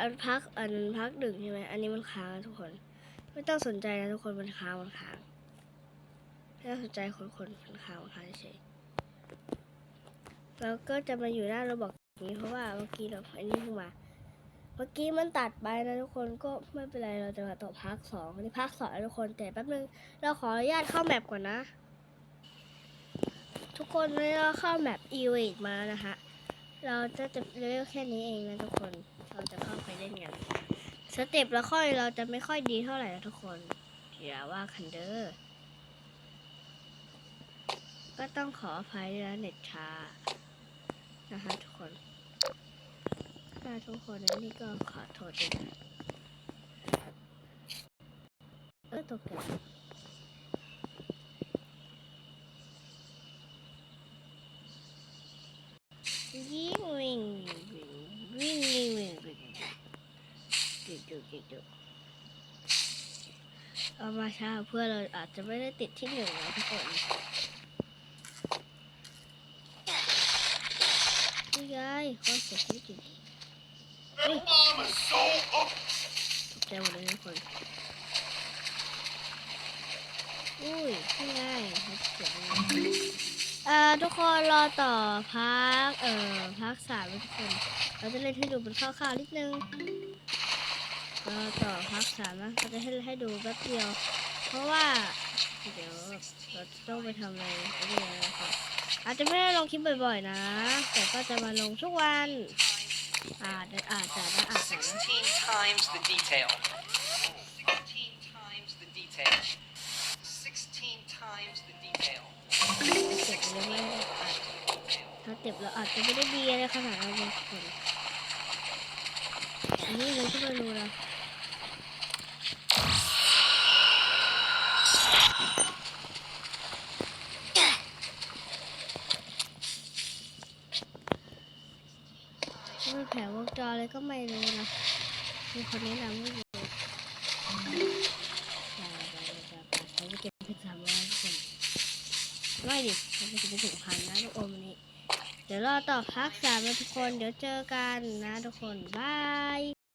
อันพักอันพักดึกใช่ไหมอันนี้มันค้างทุกคน ไม่ต้องสนใจนะทุกคนมันค้างมันค้างไม่ต้องสนใจคนคนมันค้างมันค้างเฉยเราก็จะมาอยู่หน้าราบอกอย่างนี้เพราะว่าเมื่อกี้เราอันนี้เพิ่งมา เมื่อกี้มันตัดไปนะทุกคนก็ไม่เป็นไรเราจะมาต่อพาร์ทสองอันนี้พาร์ทสองทุกคนแต่แป๊บนึงเราขออนุญาตเข้าแมปก่อนนะ ทุกคนเราเข้าแมปอีเวทมาแล้วนะคะ เราจะจะเลเวลแค่นี้เองนะทุกคน เราจะเข้าไปเล่นกันสเต็ปล้วค่อยเราจะไม่ค่อยดีเท่าไหร่นะทุกคนอย่าว่าคันเดอร์ก็ต้องขออภัยด้วยนะเน็ตช้านะคะทุกคนถ้าทุกคนนี่ก็ขอโทษด้วยนะเออตกใจยิงวิ่งวิ่งวิ่งวิ่งวิ่งวิ่ง จุดจุดเอามาช้าเพื่อเราอาจจะไม่ได้ติดที่หนึ่งนะทุกคนนี่ไงคนเสียชีวิตอยู่ That bomb is so up. ตกใจหมดเลยทุกคนอุ้ยนี่ไงเขาเขียนไว้เอ่อทุกคนรอต่อพักเอ่อพักสามนะทุกคน เราจะเล่นให้ดูเป็นคร่าวๆนิดนึง รอต่อพักสามนะเราจะให้ให้ดูแป๊บเดียว เพราะว่า เดี๋ยวเราจะต้องไปทำอะไรไปเรื่อยๆนะครับอาจจะไม่ได้ลงคลิปบ่อยๆนะ แต่ก็จะมาลงทุกวันอาจจะอาจจะนะอาจจะนะ 16 times the detail. 16 times the detail. 16 times the detail. เจ็บเลยไม่อาจถ้าเจ็บเราอาจจะไม่ได้ดีอะไรขนาดนั้นเลยทุกคนอันนี้เลยที่ไม่รู้นะ ไม่แผลวงจรเลยก็ไม่รู้นะ มีคนแนะนำไม่รู้ไปไปไปไปเขาจะเก็บเพชรสามร้อยกคนไม่ดิมันจะไปถึงพันนะทุกคนนนี้ เดี๋ยวรอต่อพักสามนะทุกคน เดี๋ยวเจอกันนะทุกคน บาย